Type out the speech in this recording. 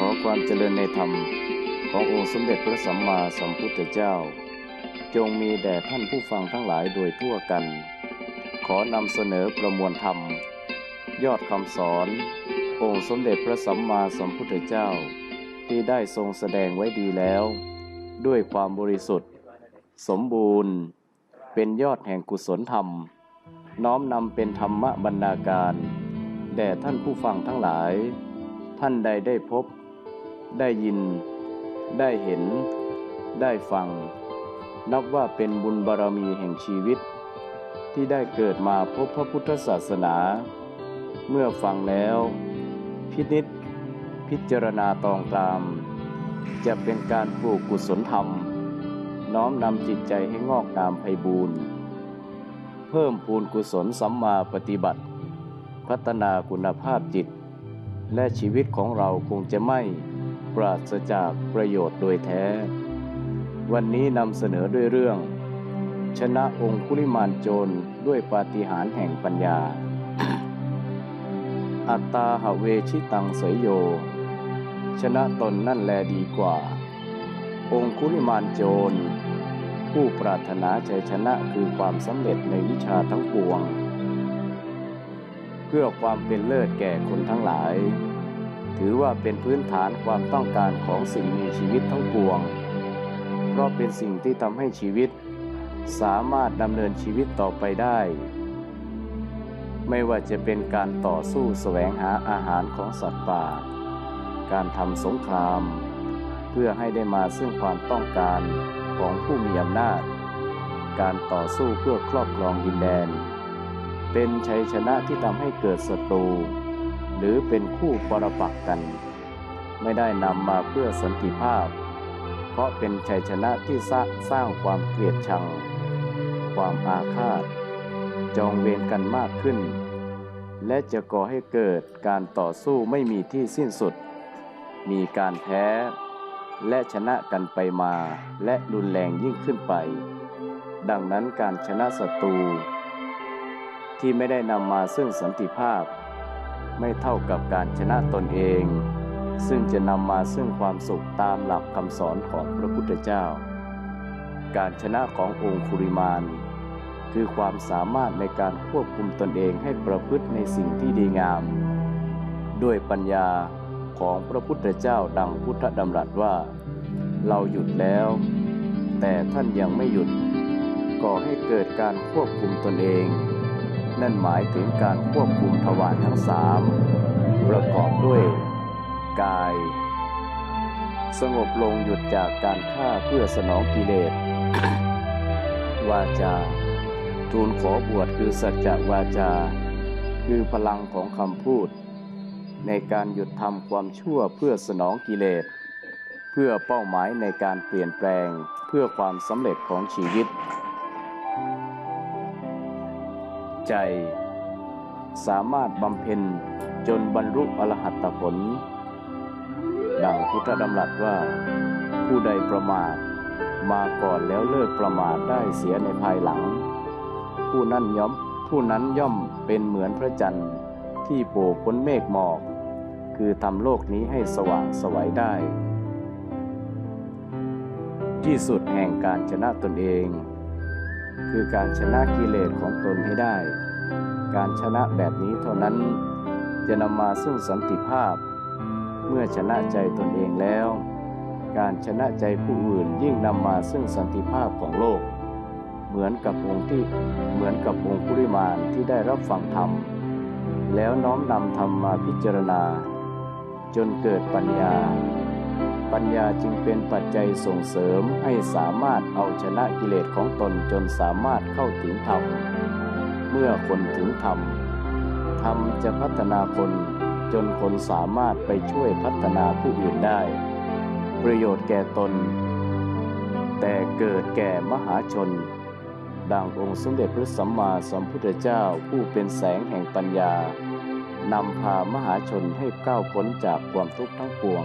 ขอความเจริญในธรรมขององค์สมเด็จพระสัมมาสัมพุทธเจ้า จงมีแด่ท่านผู้ฟังทั้งหลายโดยทั่วกัน ขอนำเสนอประมวลธรรม ยอดคำสอน องค์สมเด็จพระสัมมาสัมพุทธเจ้า ที่ได้ทรงแสดงไว้ดีแล้ว ด้วยความบริสุทธิ์ สมบูรณ์ เป็นยอดแห่งกุศลธรรม น้อมนำเป็นธรรมบรรณาการ แด่ท่านผู้ฟังทั้งหลาย ท่านใดได้พบ ได้ยิน ได้เห็น ได้ฟัง นับว่าเป็นบุญบารมีแห่งชีวิต ที่ได้เกิดมาพบพระพุทธศาสนา เมื่อฟังแล้ว พินิษพิจารณาตองตาม จะเป็นการปลูกกุศลธรรม น้อมนำจิตใจให้งอกงามไพบูรณ์เพิ่มพูนกุศลสัมมาปฏิบัติ พัฒนาคุณภาพจิต และชีวิตของเราคงจะไม่ ปราศจากประโยชน์โดยแท้ วันนี้นำเสนอด้วยเรื่อง ชนะองคุลิมานโจรด้วยปาฏิหาริย์แห่งปัญญา อัตตาหเวชิตังเสยโย ชนะตนนั่นแลดีกว่า องคุลิมานโจร ผู้ปรารถนาชัยชนะคือความสำเร็จในวิชาทั้งปวง เพื่อความเป็นเลิศแก่คนทั้งหลาย ถือว่าเป็นพื้นฐานความต้องการของสิ่งมีชีวิตทั้งปวง เพราะเป็นสิ่งที่ทำให้ชีวิต สามารถดำเนินชีวิตต่อไปได้ ไม่ว่าจะเป็นการต่อสู้แสวงหาอาหารของสัตว์ป่า การทำสงคราม เพื่อให้ได้มาซึ่งความต้องการของผู้มีอำนาจ การต่อสู้เพื่อครอบครองดินแดน เป็นชัยชนะที่ทำให้เกิดศัตรู หรือเป็นคู่ปรปักกัน ไม่ได้นำมาเพื่อสันติภาพ เพราะเป็นชัยชนะที่สร้างสร้างความเกลียดชัง ความอาฆาต จองเวรกันมากขึ้น และจะก่อให้เกิดการต่อสู้ไม่มีที่สิ้นสุด มีการแพ้ และชนะกันไปมาและรุนแรงยิ่งขึ้นไป ดังนั้นการชนะศัตรูที่ไม่ได้นำมาซึ่งสันติภาพ ไม่เท่ากับการชนะตนเอง ซึ่งจะนำมาซึ่งความสุขตามหลักคำสอนของพระพุทธเจ้า การชนะขององค์คุริมานคือความสามารถในการควบคุมตนเองให้ประพฤติในสิ่งที่ดีงาม ด้วยปัญญาของพระพุทธเจ้าดังพุทธดำรัสว่า เราหยุดแล้ว แต่ท่านยังไม่หยุดก่อให้เกิดการควบคุมตนเอง นั่นหมายถึงการควบคุมทวารทั้งสามประกอบด้วย กาย สงบลงหยุดจากการฆ่าเพื่อสนองกิเลสวาจา ทูลขอบวชคือสัจจวาจา คือพลังของคำพูด ในการหยุดทำความชั่วเพื่อสนองกิเลส เพื่อเป้าหมายในการเปลี่ยนแปลงเพื่อความสำเร็จของชีวิต ใจ สามารถบำเพ็ญจนบรรลุอรหัตผล ดังพุทธดำรัสว่า ผู้ใดประมาทมาก่อนแล้วเลิกประมาทได้เสียในภายหลัง ผู้นั้นย่อมผู้นั้นย่อมเป็นเหมือนพระจันทร์ที่โผล่พ้นเมฆหมอก คือทำโลกนี้ให้สว่างสวัยได้ ที่สุดแห่งการชนะตนเอง คือการชนะกิเลสของตนให้ได้ การชนะแบบนี้เท่านั้นจะนำมาซึ่งสันติภาพ เมื่อชนะใจตนเองแล้ว การชนะใจผู้อื่นยิ่งนำมาซึ่งสันติภาพของโลก เหมือนกับองค์ที่เหมือนกับองค์คุริมานที่ได้รับฟังธรรม แล้วน้อมนำธรรมมาพิจารณา จนเกิดปัญญา ปัญญาจึงเป็นปัจจัยส่งเสริมให้สามารถเอาชนะกิเลสของตนจนสามารถเข้าถึงธรรม เมื่อคนถึงธรรม ธรรมจะพัฒนาคนจนคนสามารถไปช่วยพัฒนาผู้อื่นได้ ประโยชน์แก่ตน แต่เกิดแก่มหาชน ดังองค์สมเด็จพระสัมมาสัมพุทธเจ้าผู้เป็นแสงแห่งปัญญานำพามหาชนให้ก้าวพ้นจากความทุกข์ทั้งปวง